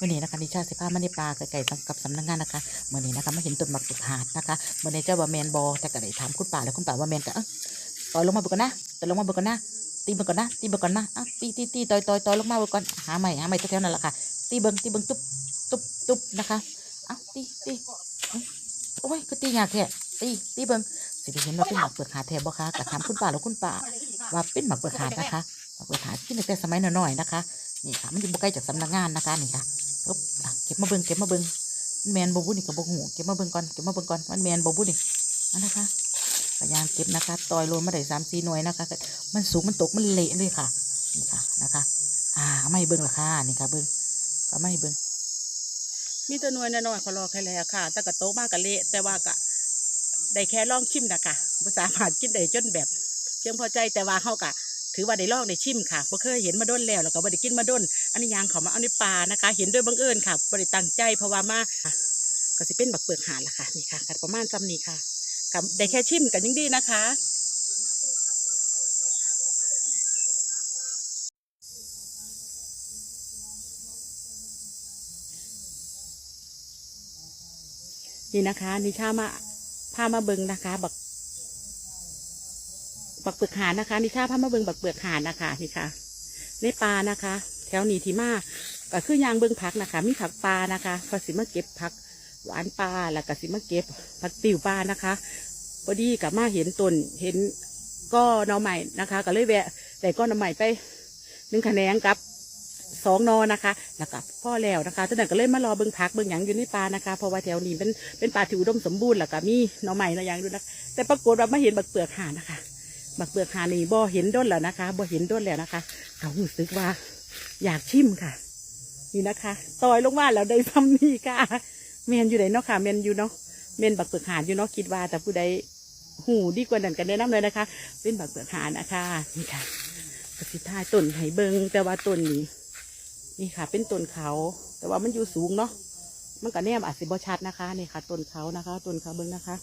วันนี้นะคะดิชาสิพามาในปลาไก่ๆกับสำนักงานนะคะวันนี้นะคะมาเห็นต้นหมักปึกหาดนะคะวันนี้เจ้าว่าแมนบอแต่ก็ได้ถามคุณป่าแล้วคุณป่าว่าแมนก็เอ้าต่อยลงมาบุกก่อนนะต่อยลงมาบุกก่อนนะตีเบุกก่อนนะตีเบุกก่อนนะอะตีตีตีต่อยต่อยต่อยลงมาเบุกก่อนหาใหม่หาใหม่แถวๆนั่นแหละค่ะตีเบิงตีเบิงตุ๊บตุ๊บตุ๊บนะคะเอ้าตีตีโอ้ยก็ตียากแค่ตีตีเบิงสิได้เห็นว่าเป็นหมักเปลือกหาดแทบบ่คะก็ถามคุณป่าแล้วคุณป่าว่าเป็นหมักเปลือกหาดนะคะหมักเปลือกหาดที่ในแต่สมัยน้อยๆนะคะ นี่ค่ะ มันอยู่บ่ไกล้จากสำนักงานนะคะนี่ค่ะปุ๊บอะเก็บมาเบิ่งเก็บมาเบิ่งมันแมนบบุนี่กับบหูเก็บมาเบิ่งก่อนเก็บมาเบิ่งก่อนมันแมนบบุนี่อันนะคะพยายามเก็บนะคะตอยโลมาได้สามสี่หน่วยนะคะ มันสูงมันตกมันเละเลยค่ะนี่ค่ะนะคะ อ่าไม่เบิ่งละค่ะนี่ค่ะเบิ่งก็ไม่เบิ่งมีตัวหน่วยน้อยๆขอรอแค่แล้วค่ะ แต่ก็โตมากกะเละแต่ว่าก็ได้แค่ลองชิมนะคะภาษามารถกินได้จนแบบเพียงพอใจแต่ว่าเขากะ ถือว่าได้ลองได้ชิมค่ะบ่เคยเห็นมาด้นแล้วแล้วก็บ่ได้กินมาด้นอันนี้ยางเขามาเอาในป่านะคะ เห็นด้วยบังเอิญค่ะบ่ได้ตั้งใจเพราะว่ามาค่ะก็สิเป็นบักเปลือกหาล่ะค่ะนี่ค่ะกัประมาณซ้ำนี้ค่ะกับได้แค่ชิมกันยังดีนะคะ นี่นะคะนิชามาพามาเบิงนะคะ บัก บักเปลือกหานนะคะนิชาพามาเบิงบักเปลือกหานนะคะนี่ค่ะในปลานะคะ แถวนี้ที่มาก็คือยางเบิงผักนะคะ มีผักปลานะคะก็สิมาเก็บผัก หวานปลาแล้วก็สิมาเก็บผักติ๋วปลานะคะพอดีกับมาเห็นต้นเห็นก็นอใหม่นะคะ ก็เลยแวะแต่ก็นอใหม่ไปหนึ่งคะแนนกับสองนอนะคะแล้วก็พ่อแล้วนะคะตอนนั้นก็เลยมารอเบิงผักเบิงหยังอยู่ในปลานะคะเพราะว่าแถวนี้เป็นเป็นป่าที่อุดมสมบูรณ์แล้วก็มีหนอใหม่หนอหยังด้วยนะแต่ปรากฏว่าไม่เห็นบักเปลือกหานนะคะ บักเปลือกหานี่บ่เห็นด้นแล้วนะคะบ่เห็นด้นแล้วนะคะเขารู้สึกว่า อยากชิมค่ะ นี่นะคะต่อยลงมาแล้วได้ซ้ำนี่ค่ะเมนอยู่ไหนเนาะค่ะเมนอยู่เนาะเมนบักเปลือกหานอยู่เนาะคิดว่า แต่ผู้ใดหูดีกว่านั้นกันแนะนำเลยนะคะ เป็นบักเปลือกหานนะคะนี่ค่ะกสิท้ายต้นไห้เบิงแต่ว่าต้นนี้นี่ค่ะ เป็นต้นเขา แต่ว่ามันอยู่สูงเนาะมันก็แนมอาจสิบชัดนะคะนี่ค่ะต้นเขานะคะต้นเขาเบิงนะคะ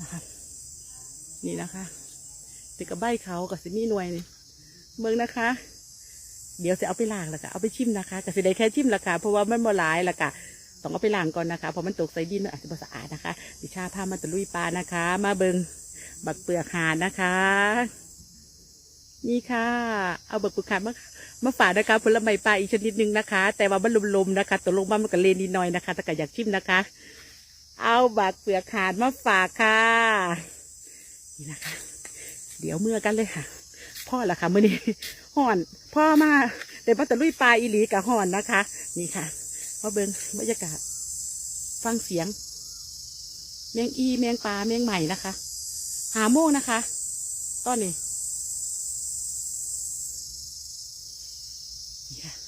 นะคะ นี่นะคะ ติกับใบเขากับสิมีหน่วยนี่เมืองนะคะ เดี๋ยวจะเอาไปล้างแล้วก็เอาไปชิมนะคะกับสิได้แค่ชิมละค่ะเพราะว่ามันบ่หลายละค่ะต้องเอาไปล้างก่อนนะคะเพราะมันตกใส่ดินมันอาจจะบ่สะอาดนะคะดิชาพามาตะลุยปลานะคะ มาเบิงบักเปลือกหานนะคะ นี่ค่ะ เอาบักเปลือกหานมามาฝากนะคะผลไม้ปลาอีกชนิดหนึ่งนะคะ แต่ว่ามันลมๆนะคะตกลงมามันก็เลนนิดหน่อยนะคะแต่ก็อยากชิมนะคะ เอาบักเปลือกหานมาฝากค่ะนี่นะคะ เดี๋ยวเมื่อกันเลยค่ะ พ่อละค่ะเมื่อนี้ห่อนพ่อมาเดี๋ยวมาอตะลุยปลาอีหลีกับห่อนนะคะ นี่ค่ะพ่อเบิงบรรยากาศ ฟังเสียง แมงอีแมงปลาแมงใหม่นะคะ หาโมงนะคะ ตอนนี้ yeah.